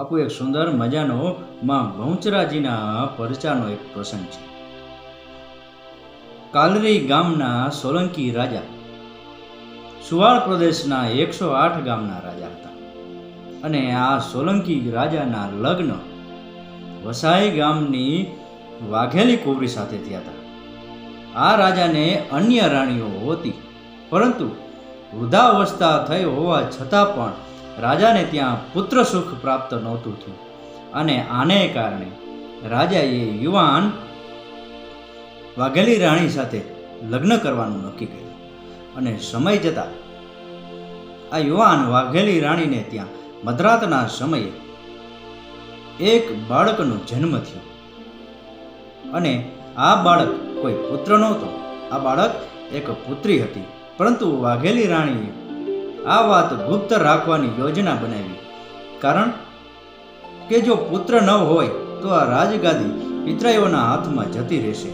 બાપુ, એક સુંદર મજાનો માં બહુચરાજીના પરચાનો એક પ્રસંગ છે. કાલરી ગામના સોલંકી રાજા. સુવાળ પ્રદેશના એકસો આઠ ગામના રાજા હતા. અને આ સોલંકી રાજાના લગ્ન વસાઈ ગામની વાઘેલી કોવરી સાથે થયા હતા. આ રાજાને અન્ય રાણીઓ હતી, પરંતુ વૃદ્ધાવસ્થા થઈ હોવા છતાં પણ રાજાને ત્યાં પુત્ર સુખ પ્રાપ્ત નહોતું થયું. અને આને કારણે રાજાએ યુવાન વાઘેલી રાણી સાથે લગ્ન કરવાનું નક્કી કર્યું. અને સમય જતાં આ યુવાન વાઘેલી રાણીને ત્યાં મધરાતના સમયે એક બાળકનો જન્મ થયો. અને આ બાળક કોઈ પુત્ર નહોતો. આ બાળક એક પુત્રી હતી. પરંતુ વાઘેલી રાણીએ આ વાત ગુપ્ત રાખવાની યોજના બનાવી. કારણ કે જો પુત્ર ન હોય, તો આ રાજગાદી પિતરાઈઓના હાથમાં જતી રહેશે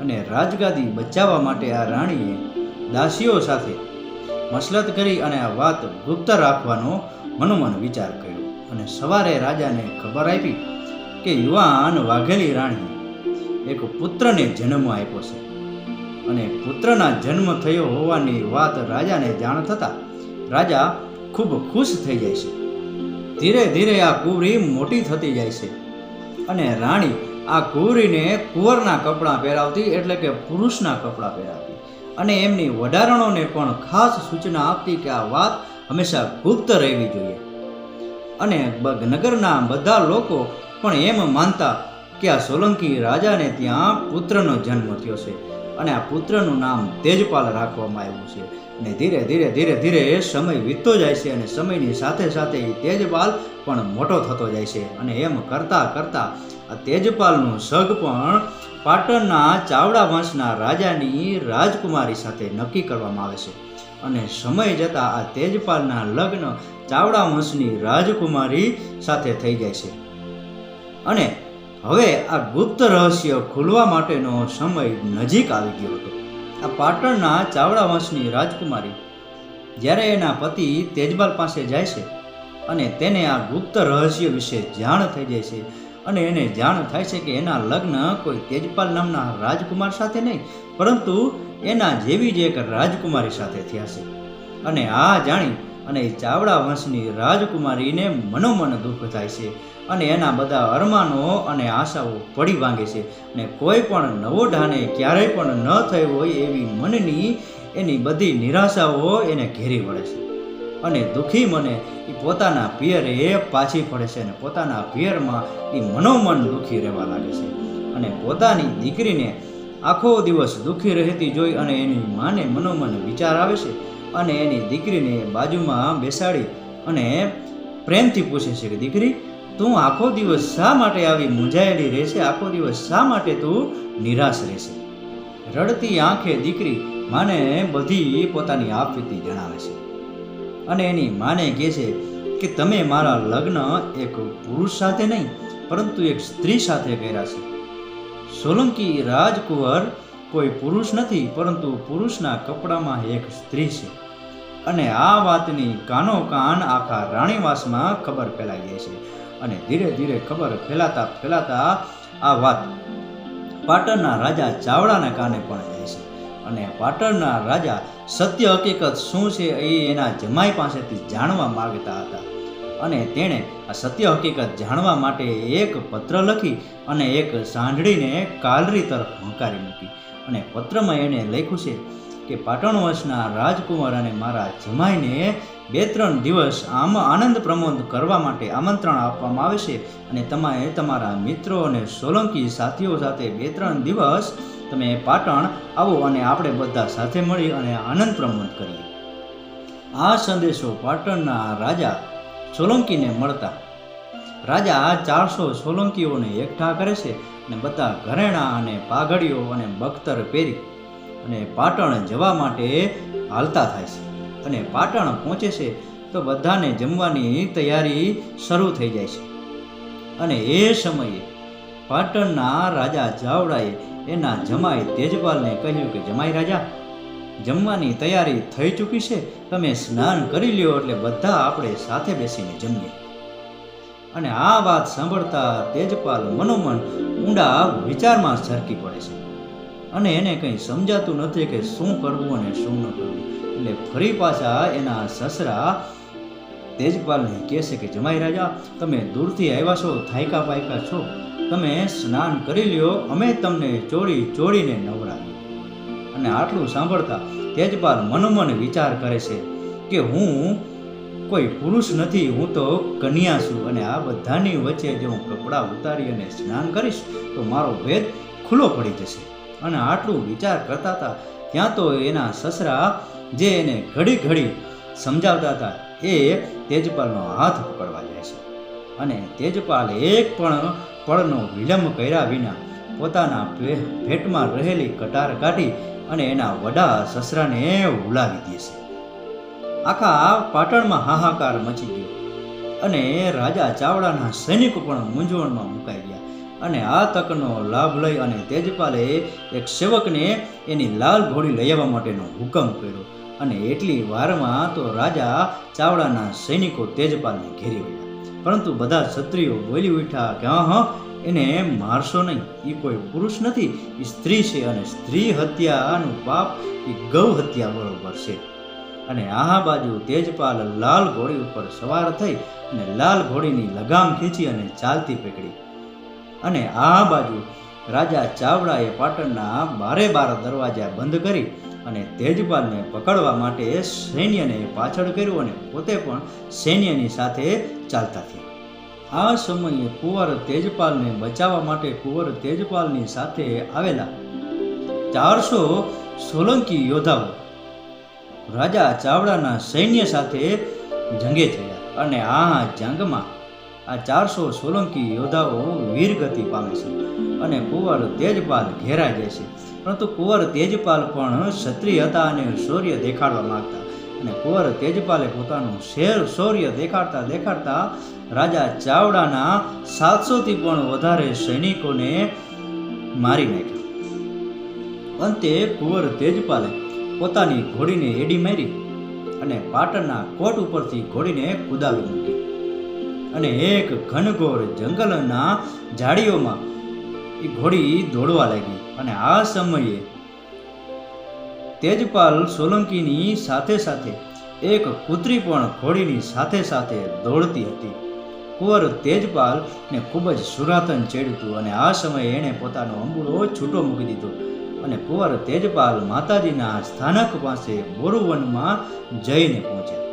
અને રાજગાદી બચાવવા માટે આ રાણીએ દાસીઓ સાથે મસલત કરી અને આ વાત ગુપ્ત રાખવાનો મનોમન વિચાર કર્યો અને સવારે રાજાને ખબર આપી કે યુવાન વાઘેલી રાણીએ એક પુત્રને જન્મ આપ્યો છે. અને પુત્રના જન્મ થયો હોવાની વાત રાજાને જાણ થતાં રાજા ખૂબ ખુશ થઈ જાય છે. ધીરે ધીરે આ કુંવરી મોટી થતી જાય છે અને રાણી આ કુંવરીને કુંવરના કપડાં પહેરાવતી એટલે કે પુરુષના કપડાં પહેરાવતી અને એમની વડારણોને પણ ખાસ સૂચના આપતી કે આ વાત હંમેશા ગુપ્ત રહેવી જોઈએ. અને નગરના બધા લોકો પણ એમ માનતા કે આ સોલંકી રાજાને ત્યાં પુત્રનો જન્મ થયો છે. અને આ પુત્રનું નામ તેજપાલ રાખવામાં આવ્યું છે. અને ધીરે ધીરે ધીરે ધીરે સમય વીતતો જાય છે અને સમયની સાથે સાથે એ તેજપાલ પણ મોટો થતો જાય છે. અને એમ કરતાં કરતાં આ તેજપાલનું સગ પણ પાટણના ચાવડા વંશના રાજાની રાજકુમારી સાથે નક્કી કરવામાં આવે છે. અને સમય જતાં આ તેજપાલના લગ્ન ચાવડા વંશની રાજકુમારી સાથે થઈ જાય છે. અને હવે આ ગુપ્ત રહસ્ય ખોલવા માટેનો સમય નજીક આવી ગયો હતો. આ પાટણના ચાવડા વંશની રાજકુમારી જ્યારે એના પતિ તેજપાલ પાસે જાય છે અને તેને આ ગુપ્ત રહસ્ય વિશે જાણ થઈ જાય છે અને એને જાણ થાય છે કે એના લગ્ન કોઈ તેજપાલ નામના રાજકુમાર સાથે નહીં, પરંતુ એના જેવી જ એક રાજકુમારી સાથે થયા છે. અને આ જાણી અને ચાવડા વંશની રાજકુમારીને મનોમન દુઃખ થાય છે અને એના બધા અરમાનો અને આશાઓ પડી વાંગે છે. અને કોઈ પણ નવો ઢાને ક્યારેય પણ ન થયો હોય એવી મનની એની બધી નિરાશાઓ એને ઘેરી વળે છે. અને દુઃખી મને એ પોતાના પિયરે પાછી પડે છે અને પોતાના પિયરમાં એ મનોમન દુઃખી રહેવા લાગે છે. અને પોતાની દીકરીને આખો દિવસ દુઃખી રહેતી જોઈ અને એની માને મનોમન વિચાર આવે છે અને એની દીકરીને બાજુમાં બેસાડી અને પ્રેમથી પૂછે છે કે, દીકરી તું આખો દિવસ શા માટે આવી મૂંઝાયેલી રહેશે? આખો દિવસ શા માટે તું નિરાશ રહેશે? રડતી આંખે દીકરી માને બધી પોતાની આપવીતી જણાવે છે અને એની માને કહે છે કે તમે મારા લગ્ન એક પુરુષ સાથે નહીં, પરંતુ એક સ્ત્રી સાથે કર્યા છે. સોલંકી રાજકુંવર કોઈ પુરુષ નથી, પરંતુ પુરુષના કપડામાં એક સ્ત્રી છે અને આ વાતની કાનો કાન આખા રાણીવાસમાં ખબર ફેલાઈ જાય છે. અને ધીરે ધીરે ખબર ફેલાતા ફેલાતા આ વાત પાટણના રાજા ચાવડાના કાને પણ જાય છે. અને પાટણના રાજા સત્ય હકીકત શું છે એ એના જમાઈ પાસેથી જાણવા માગતા હતા. અને તેણે આ સત્ય હકીકત જાણવા માટે એક પત્ર લખી અને એક સાંઢળીને કાલરી તરફ હંકારી મૂકી. અને પત્રમાં એણે લખ્યું છે કે પાટણ વંશના રાજકુમાર અને મારા જમાઈને બે ત્રણ દિવસ આમ આનંદ પ્રમોદ કરવા માટે આમંત્રણ આપવામાં આવે છે અને તમે તમારા મિત્રો અને સોલંકી સાથીઓ સાથે બે ત્રણ દિવસ તમે પાટણ આવો અને આપણે બધા સાથે મળી અને આનંદ પ્રમોદ કરીએ. આ સંદેશો પાટણના રાજા સોલંકીને મળતા. રાજા ચારસો સોલંકીઓને એકઠા કરે છે અને બધા ઘરેણાં અને પાઘડીઓ અને બખ્તર પહેરી અને પાટણ જવા માટે હાલતા થાય છે. અને પાટણ પહોંચે છે, તો બધાને જમવાની તૈયારી શરૂ થઈ જાય છે. અને એ સમયે પાટણના રાજા જાવડાએ એના જમાઈ તેજપાલને કહ્યું કે, જમાઈ રાજા, જમવાની તૈયારી થઈ ચૂકી છે. તમે સ્નાન કરી લ્યો એટલે બધા આપણે સાથે બેસીને જમીએ. અને આ વાત સાંભળતા તેજપાલ મનોમન ઊંડા વિચારમાં ઝરકી પડે છે. અને એને કંઈ સમજાતું નથી કે શું કરવું અને શું ન કરવું. એટલે ફરી પાછા એના સસરા તેજપાલને કહેશે કે, જમાઈ રાજા, તમે દૂરથી આવ્યા છો, થાયકા પાયકા છો. તમે સ્નાન કરી લ્યો, અમે તમને ચોરી ચોરીને નવરાવી અને આટલું સાંભળતા તેજપાલ મનોમન વિચાર કરે છે કે, હું કોઈ પુરુષ નથી, હું તો કન્યા છું અને આ બધાની વચ્ચે જો હું કપડાં ઉતારી અને સ્નાન કરીશ, તો મારો ભેદ ખુલ્લો પડી જશે. અને આટલું વિચાર કરતા હતા, ત્યાં તો એના સસરા જે એને ઘડી ઘડી સમજાવતા હતા, એ તેજપાલનો હાથ પકડવા જાય છે. અને તેજપાલ એક પણ પળનો વિલંબ કર્યા વિના પોતાના ભેટમાં રહેલી કટાર કાઢી અને એના વડા સસરાને ઉલાવી દે છે. આખા પાટણમાં હાહાકાર મચી ગયો અને રાજા ચાવડાના સૈનિકો પણ મૂંઝવણમાં મુકાઈ ગયા અને આ તકનો લાભ લઈ અને તેજપાલે એક સેવકને એની લાલ ઘોડી લઈ આવવા માટેનો હુકમ કર્યો. અને એટલી વારમાં તો રાજા ચાવડાના સૈનિકો તેજપાલને ઘેરી વળ્યા. પરંતુ બધા ક્ષત્રિયો બોલી ઉઠ્યા કે હા એને મારશો નહીં. એ કોઈ પુરુષ નથી. એ સ્ત્રી છે અને સ્ત્રી હત્યાનું પાપ એ ગૌ હત્યા બરોબર છે. અને આ બાજુ તેજપાલ લાલ ઘોડી ઉપર સવાર થઈ અને લાલ ઘોડીની લગામ ખેંચી અને ચાલતી પકડી. અને આ બાજુ રાજા ચાવડાએ પાટણના બારે બાર દરવાજા બંધ કરી અને તેજપાલને પકડવા માટે સૈન્યને પાછળ કર્યું અને પોતે પણ સૈન્યની સાથે ચાલતા થયા. આ સમયે કુંવર તેજપાલને બચાવવા માટે કુંવર તેજપાલની સાથે આવેલા ચારસો સોલંકી યોદ્ધાઓ રાજા ચાવડાના સૈન્ય સાથે જંગે થયા અને આ જંગમાં આ ચારસો સોલંકી યોદ્ધાઓ વીરગતિ પામે છે અને કુંવર તેજપાલ ઘેરાઈ જાય છે. પરંતુ કુંવર તેજપાલ પણ ક્ષત્રિય હતા અને શૌર્ય દેખાડવા માગતા. અને કુંવર તેજપાલે પોતાનું શેર શૌર્ય દેખાડતા દેખાડતા રાજા ચાવડાના સાતસોથી પણ વધારે સૈનિકોને મારી નાખ્યા. અંતે કુંવર તેજપાલે પોતાની ઘોડીને એડી મારી અને પાટણના કોટ ઉપરથી ઘોડીને કુદાવી મૂકી. અને એક ઘનઘોર જંગલના ઝાડીઓમાં એ ઘોડી દોડવા લાગી. અને આ સમયે તેજપાલ સોલંકીની સાથે સાથે એક કૂતરી પણ ઘોડીની સાથે સાથે દોડતી હતી. કુંવર તેજપાલ ને ખૂબ જ સુરાતન ચડ્યું અને આ સમયે એણે પોતાનો અંબુડો છૂટો મૂકી દીધો. અને કુંવર તેજપાલ માતાજીના સ્થાનક પાસે બોરુવનમાં જઈને પહોંચ્યા.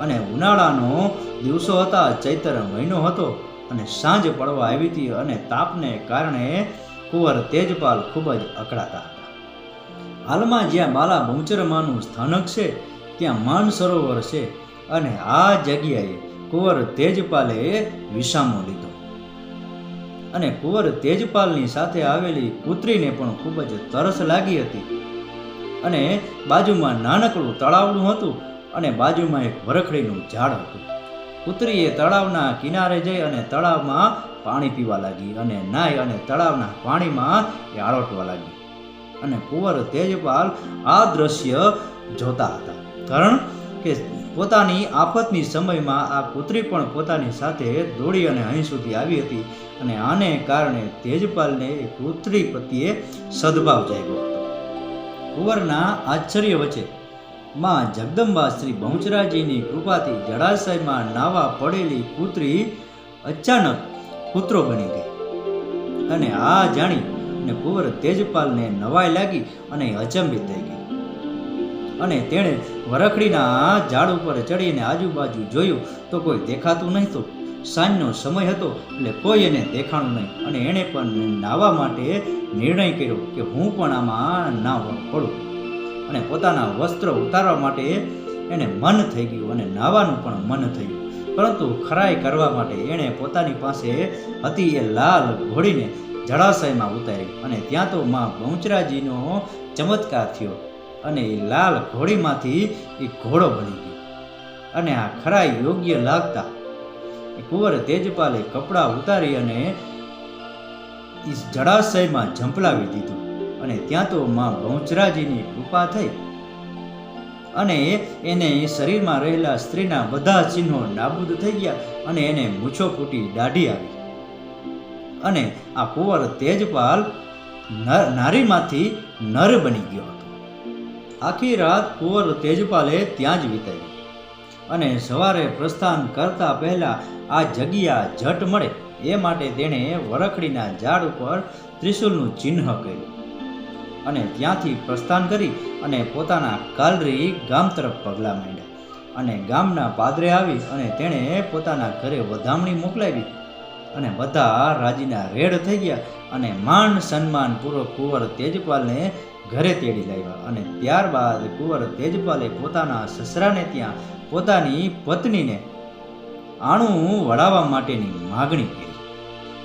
અને ઉનાળાનો દિવસો હતા, ચૈત્ર મહિનો હતો અને સાંજ પડવા આવી હતી અને તાપને કારણે કુંવર તેજપાલ ખૂબ જ અકળાતા હતા. હાલમાં જ્યાં બાલા બહુચરમાનું સ્થાનક છે, ત્યાં માન સરોવર છે અને આ જગ્યાએ કુંવર તેજપાલે વિસામો લીધો. અને કુંવર તેજપાલની સાથે આવેલી પુત્રીને પણ ખૂબ જ તરસ લાગી હતી અને બાજુમાં નાનકડું તળાવડું હતું અને બાજુમાં એક વરખડીનું ઝાડ હતું. પુત્રીએ તળાવના કિનારે જઈ અને તળાવમાં પાણી પીવા લાગી અને નાય અને તળાવના પાણીમાં એ આળોટવા લાગી. અને કુંવર તેજપાલ આ દ્રશ્ય જોતા હતા. કારણ કે પોતાની આફતની સમયમાં આ પુત્રી પણ પોતાની સાથે દોડી અને અહીં સુધી આવી હતી અને આને કારણે તેજપાલને એ પુત્રી પ્રત્યે સદભાવ જાગ્યો હતો. કુંવરના આશ્ચર્ય વચ્ચે માં જગદંબા શ્રી બહુચરાજીની કૃપાથી જળાશયમાં નાવા પડેલી પુત્રી અચાનક પુત્રો બની ગઈ. અને આ જાણી અને કુંવર તેજપાલને નવાઈ લાગી અને અચંબિત થઈ ગઈ. અને તેણે વરખડીના ઝાડ ઉપર ચડીને આજુબાજુ જોયું તો કોઈ દેખાતું નહીં તો સાંજનો સમય હતો એટલે કોઈ એને દેખાણું નહીં. અને એણે પણ નાહવા માટે નિર્ણય કર્યો કે હું પણ આમાં ના પડું. અને પોતાના વસ્ત્ર ઉતારવા માટે એને મન થઈ ગયું અને નાવાનું પણ મન થયું પરંતુ ખરાઈ કરવા માટે એણે પોતાની પાસે હતી એ લાલ ઘોડીને જળાશયમાં ઉતારી અને ત્યાં તો માં બહુચરાજીનો ચમત્કાર થયો અને એ લાલ ઘોડીમાંથી એ ઘોડો બની ગયો. અને આ ખરાઈ યોગ્ય લાગતા કુંવર તેજપાલે કપડાં ઉતારી અને એ જળાશયમાં ઝંપલાવી દીધું. અને ત્યાં તો માં બહુચરાજીની કૃપા થઈ. અને એને શરીરમાં રહેલા સ્ત્રીના બધા ચિહ્નો નાબૂદ થઈ ગયા અને એને મૂછો ફૂટી દાઢી આવી અને આ કુંવર તેજપાલ નર, નારીમાંથી નર બની ગયો હતો. આખી રાત કુંવર તેજપાલે ત્યાં જ વિતાવી. અને સવારે પ્રસ્થાન કરતા પહેલા આ જગ્યા જટ મળે, એ માટે તેણે વરખડીના ઝાડ ઉપર ત્રિશુલનું ચિહ્ન કર્યું. અને ત્યાંથી પ્રસ્થાન કરી અને પોતાના કાલરી ગામ તરફ પગલાં માંડ્યા. અને ગામના પાદરે આવી અને તેણે પોતાના ઘરે વધામણી મોકલાવી અને બધા રાજીના રેડ થઈ ગયા અને માન સન્માન પૂર્વક કુંવર તેજપાલને ઘરે તેડી લાવ્યા અને ત્યારબાદ કુંવર તેજપાલે પોતાના સસરાને ત્યાં પોતાની પત્નીને આણું વળાવવા માટેની માગણી કરી.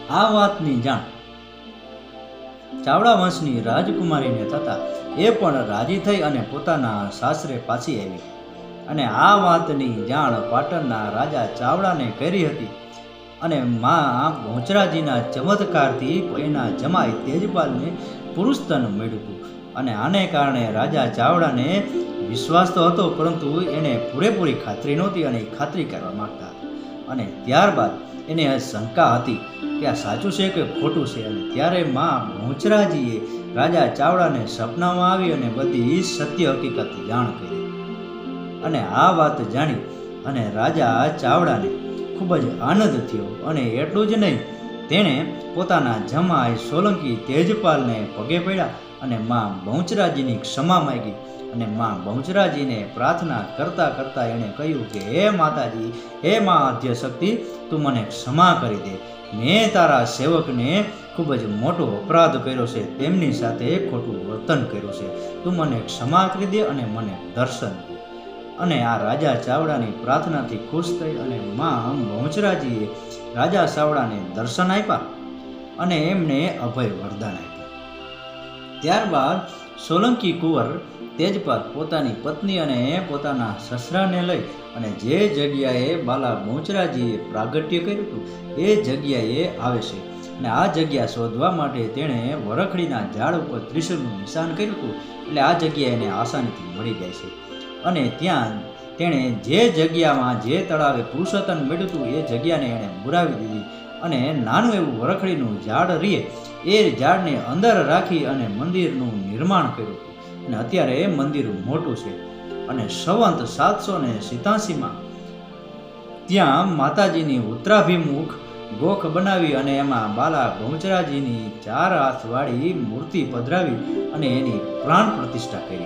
આ વાતની જાણ ચાવડા વંશની રાજકુમારીને થતાં એ પણ રાજી થઈ અને પોતાના સાસરે પાછી આવી. અને આ વાતની જાણ પાટણના રાજા ચાવડાને કરી હતી. અને મા ભોચરાજીના ચમત્કારથી એના જમાઈ તેજપાલને પુરુષતન મળ્યું હતું અને આને કારણે રાજા ચાવડાને વિશ્વાસ તો હતો, પરંતુ એને પૂરેપૂરી ખાતરી નહોતી અને ખાતરી કરવા માગતા અને ત્યારબાદ એને શંકા હતી આ સાચું છે કે ખોટું છે? અને ત્યારે મા મોચરાજીએ રાજા ચાવડાને સપનામાં આવી અને બધી સત્ય હકીકત જાણ કરી. અને આ વાત જાણી અને રાજા ચાવડાને ખૂબ જ આનંદ થયો. અને એટલું જ નહીં, તેણે પોતાના જમાય સોલંકી તેજપાલને પગે પડ્યા અને મા બહુચરાજીની ક્ષમા માગી. અને મા બહુચરાજીને પ્રાર્થના કરતાં કરતાં એણે કહ્યું કે, હે માતાજી, હે મા આદ્યશક્તિ તું મને ક્ષમા કરી દે. મેં તારા સેવકને ખૂબ જ મોટો અપરાધ કર્યો છે. તેમની સાથે ખોટું વર્તન કર્યું છે. તું મને ક્ષમા કરી દે અને મને દર્શન અને આ રાજા ચાવડાની પ્રાર્થનાથી ખુશ થઈ અને માં બહુચરાજીએ રાજા ચાવડાને દર્શન આપ્યા અને એમને અભય વરદાન આપ્યું. ત્યારબાદ સોલંકી કુંવર તેજપાલ પોતાની પત્ની અને પોતાના સસરાને લઈ અને જે જગ્યાએ બાલા બહુચરાજીએ પ્રાગટ્ય કર્યું હતું, એ જગ્યાએ આવે છે. અને આ જગ્યા શોધવા માટે તેણે વરખડીના ઝાડ ઉપર ત્રિશુલનું નિશાન કર્યું હતું, એટલે આ જગ્યા એને આસાનીથી મળી જાય છે. અને ત્યાં તેણે જે જગ્યામાં જે તળાવે પુરુષોત્તમ મેળવ્યું એ જગ્યાને એણે બુરાવી દીધી. અને નાનું એવું વરખડીનું ઝાડ રીએ એ ઝાડને અંદર રાખી અને મંદિરનું નિર્માણ કર્યું. અને અત્યારે એ મંદિર મોટું છે. અને સંવંત સાતસો ને સિતાસીમાં ત્યાં માતાજીની ઉત્તરાભિમુખ ગોખ બનાવી અને એમાં બાલા બહુચરાજીની ચાર હાથવાળી મૂર્તિ પધરાવી અને એની પ્રાણ પ્રતિષ્ઠા કરી.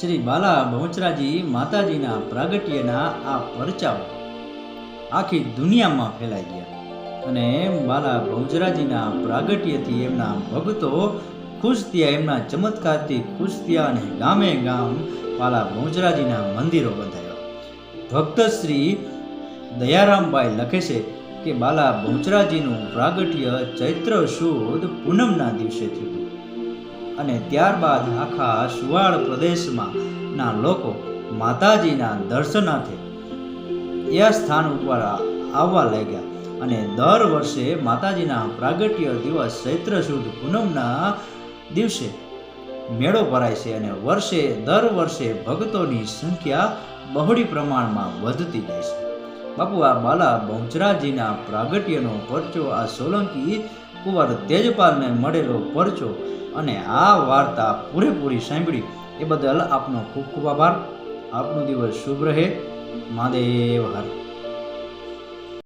શ્રી બાલા બહુચરાજી માતાજીના પ્રાગટ્યના આ પરચાઓ આખી દુનિયામાં ફેલાઈ ગયા. અને બાલા બહુચરાજીના પ્રાગટ્યથી એમના ભક્તો ખુશ થયા, એમના ચમત્કારથી ખુશ થયા અને ગામે ગામ બાલા ભોજરાજીના મંદિરો બંધાયા. ભક્ત શ્રી દયારામભાઈ લખે છે કે બાલા બહુચરાજીનું પ્રાગટ્ય ચૈત્ર સુદ પૂનમના દિવસે થયું. અને ત્યારબાદ આખા સુવાળ પ્રદેશમાં ના લોકો માતાજીના દર્શનાર્થે એ સ્થાન ઉપર આવવા લાગ્યા. અને દર વર્ષે માતાજીના પ્રાગટ્ય દિવસ ચૈત્ર સુદ પૂનમના દિવસે મેળો ભરાય છે અને વર્ષે દર વર્ષે ભક્તોની સંખ્યા બહોળી પ્રમાણમાં વધતી જાય છે. બાપુ, આ બાલા બહુચરાજીના પ્રાગટ્યનો પરચો, આ સોલંકી કુંવર તેજપાલને મળેલો પરચો અને આ વાર્તા પૂરેપૂરી સાંભળી, એ બદલ આપનો ખૂબ ખૂબ આભાર. આપનો દિવસ શુભ રહે. મહાદેવ, હર